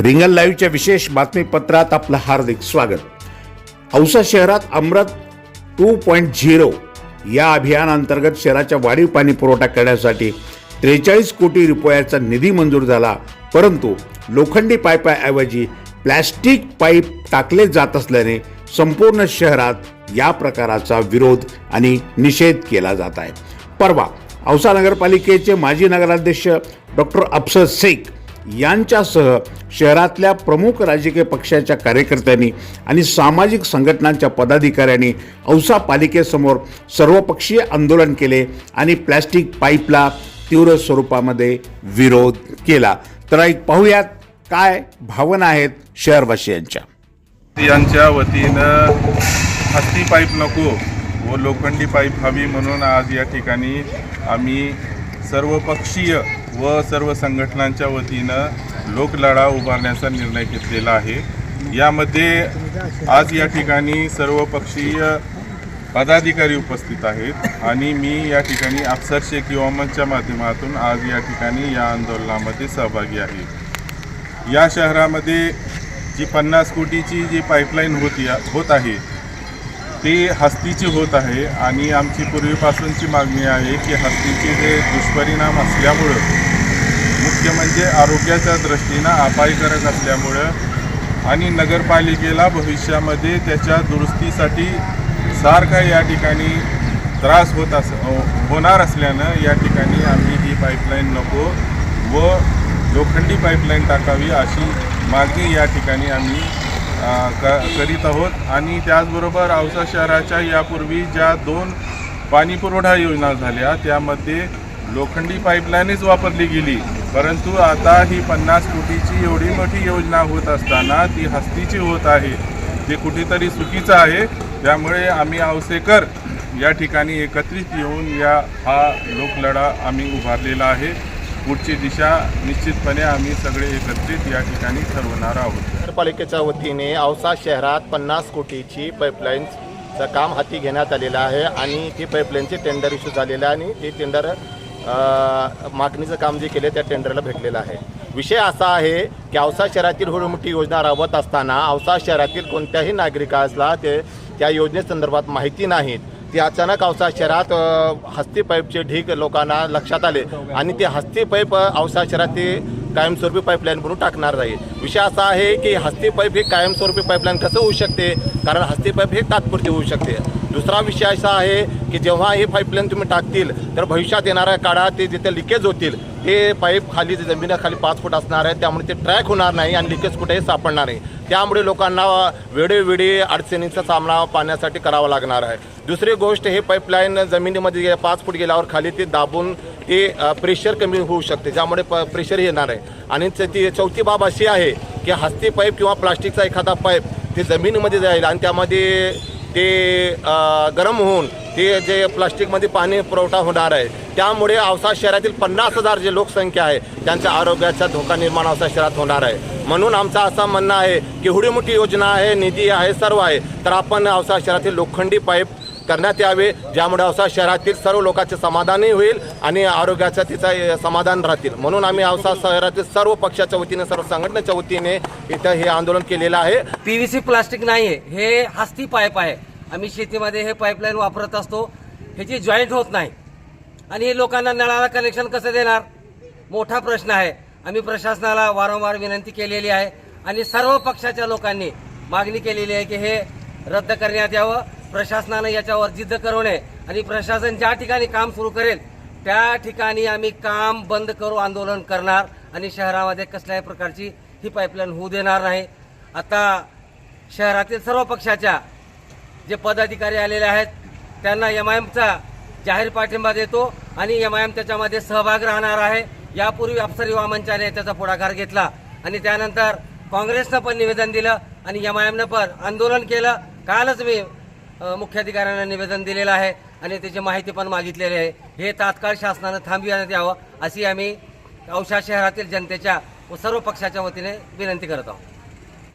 रिंगल लाईव्हच्या विशेष बातमीपत्रात आपलं हार्दिक स्वागत. औसा शहरात अमृत टू पॉईंट झिरो या अभियानांतर्गत शहराच्या वाढीव पाणी पुरवठा करण्यासाठी त्रेचाळीस कोटी रुपयाचा निधी मंजूर झाला. परंतु लोखंडी पाईपाऐवजी प्लॅस्टिक पाईप टाकले जात असल्याने संपूर्ण शहरात या प्रकाराचा विरोध आणि निषेध केला जात आहे. परवा औसा नगरपालिकेचे माजी नगराध्यक्ष डॉक्टर अफसर शेख यांच्यासह शहरातल्या प्रमुख राजकीय पक्षाच्या कार्यकर्त्यांनी आणि सामाजिक संघटनांच्या पदाधिकाऱ्यांनी औसा पालिकेसमोर सर्वपक्षीय आंदोलन केले आणि प्लॅस्टिक पाईपला तीव्र स्वरूपामध्ये विरोध केला. तर एक पाहूयात काय भावना आहेत शहरवासियांच्या. यांच्या वतीनं हत्ती पाईप नको व लोखंडी पाईप हवी म्हणून आज या ठिकाणी आम्ही सर्वपक्षीय व सर्व संघटनांच्या वतीनं लोकलढा उभारण्याचा निर्णय घेतलेला आहे. यामध्ये आज या ठिकाणी सर्वपक्षीय पदाधिकारी उपस्थित आहेत आणि मी या ठिकाणी अफसर शेख युवामतच्या माध्यमातून आज या ठिकाणी या आंदोलनामध्ये सहभागी आहे. या शहरामध्ये जी पन्नास कोटीची जी पाईपलाईन होती होत आहे ते हस्तीची होत आहे आणि आमची पूर्वीपासूनची मागणी आहे की हस्तीचे जे दुष्परिणाम असल्यामुळं मुख्य म्हणजे आरोग्याच्या दृष्टीनं अपायकारक असल्यामुळं आणि नगरपालिकेला भविष्यामध्ये त्याच्या दुरुस्तीसाठी सारखा या ठिकाणी त्रास होत अस होणार असल्यानं या ठिकाणी आम्ही ही पाईपलाईन नको व लोखंडी पाईपलाईन टाकावी अशी मागणी या ठिकाणी आम्ही क करीत आहोत. आणि त्याचबरोबर औसा शहराच्या यापूर्वी ज्या दोन पाणीपुरवठा योजना झाल्या त्यामध्ये लोखंडी पाईपलाईनच वापरली गेली. परंतु आता ही पन्नास कोटीची एवढी मोठी योजना होत असताना ती हस्तीची होत आहे. ते कुठेतरी चुकीचं आहे. त्यामुळे आम्ही औसेकर या ठिकाणी एकत्रित येऊन या हा लोकलढा आम्ही उभारलेला आहे. पुढची दिशा निश्चितपणे आम्ही सगळे एकत्रित या ठिकाणी ठरवणार आहोत. नगरपालिकेच्या वतीने औसा शहरात पन्नास कोटीची पाईपलाईनचं काम हाती घेण्यात आलेलं आहे आणि ती पाईपलाईनचे टेंडर इश्यू झालेलं आहे आणि ते टेंडर मागणीचं काम जे केलं त्या टेंडरला भेटलेलं आहे. विषय असा आहे की औसा शहरातील हुडमुठी योजना राबवत असताना औसा शहरातील कोणत्याही नागरिकाला ते त्या योजनेसंदर्भात माहिती नाहीत. ती अचानक औसा शहरात हस्ती पाईपचे ढीग लोकांना लक्षात आले आणि ते हस्ती पाईप औसा शहरात ते कायमस्वरूपी पाईपलाईन म्हणून टाकणार नाही विषय असा आहे की हस्ती पाईप हे कायमस्वरूपी पाईपलाईन कसं होऊ शकते? कारण हस्ती पाईप हे तात्पुरती होऊ शकते. दुसरा विषय असा आहे की जेव्हा हे पाईपलाईन तुम्ही टाकतील तर भविष्यात येणाऱ्या काळात ते जिथे लिकेज होतील ते पाईप खाली जमिनीखाली पाच फूट असणार आहे. त्यामुळे ते ट्रॅक होणार नाही आणि लिकेज कुठेही सापडणार नाही. त्यामुळे लोकांना वेळोवेळी अडचणींचा सामना पाण्यासाठी करावा लागणार आहे. दुसरी गोष्ट हे पाईपलाईन जमिनीमध्ये पाच फूट गेल्यावर खाली ते दाबून ते प्रेशर कमी होऊ शकते ज्यामुळे प प्रेशर येणार आहे. आणि ती चौथी बाब अशी आहे की हस्ती पाईप किंवा प्लास्टिकचा एखादा पाईप ते जमिनीमध्ये जाईल आणि त्यामध्ये ते गरम होऊन ते जे प्लास्टिकमध्ये पाणी पुरवठा होणार आहे त्यामुळे औसा शहरातील पन्नास हजार जे लोकसंख्या आहे त्यांच्या आरोग्याचा धोका निर्माण औसा शहरात होणार आहे. म्हणून आमचं असं म्हणणं आहे की एवढी मोठी योजना आहे निधी आहे सर्व आहे तर आपण औसा शहरातील लोखंडी पाईप करण्यात यावे ज्यामुळे औसा शहरातील सर्व लोकांचे समाधानही होईल आणि आरोग्याचं तिचं समाधान राहतील. म्हणून आम्ही औसा शहरातील सर्व पक्षाच्या वतीने सर्व संघटनेच्या वतीने इथं हे आंदोलन केलेलं आहे. पीव्हीसी प्लास्टिक नाहीये हे हस्ती पाईप आहे. आम्ही शेतीमध्ये हे पाईपलाईन वापरत असतो. ह्याची जॉईंट होत नाही. आणि हे लोकांना नळाला कनेक्शन कसं देणार? मोठा प्रश्न आहे. आम्ही प्रशासनाला वारंवार विनंती केलेली आहे. आणि सर्व पक्षाच्या लोकांनी मागणी केलेली आहे की हे रद्द करण्यात यावं. प्रशासनानं याच्यावर जिद्द करू नये. आणि प्रशासन ज्या ठिकाणी काम सुरू करेल त्या ठिकाणी आम्ही काम बंद करू आंदोलन करणार. आणि शहरामध्ये कसल्याही प्रकारची ही पाईपलाईन होऊ देणार नाही. आता शहरातील सर्व पक्षाच्या जे पदाधिकारी आलेले आहेत त्यांना एम आय एमचा जाहीर पाठिंबा देतो आणि एम आय एम त्याच्यामध्ये सहभाग राहणार आहे. यापूर्वी अप्सर युवा मंचाने त्याचा पुढाकार घेतला आणि त्यानंतर काँग्रेसनं पण निवेदन दिलं आणि एम आय एमनं पण आंदोलन केलं. कालच मी मुख्याधिकाऱ्यांना निवेदन दिलेलं आहे आणि त्याची माहिती पण मागितलेली आहे. हे तात्काळ शासनानं थांबविण्यात यावं अशी आम्ही औषा शहरातील जनतेच्या व सर्व पक्षाच्या वतीने विनंती करत आहोत.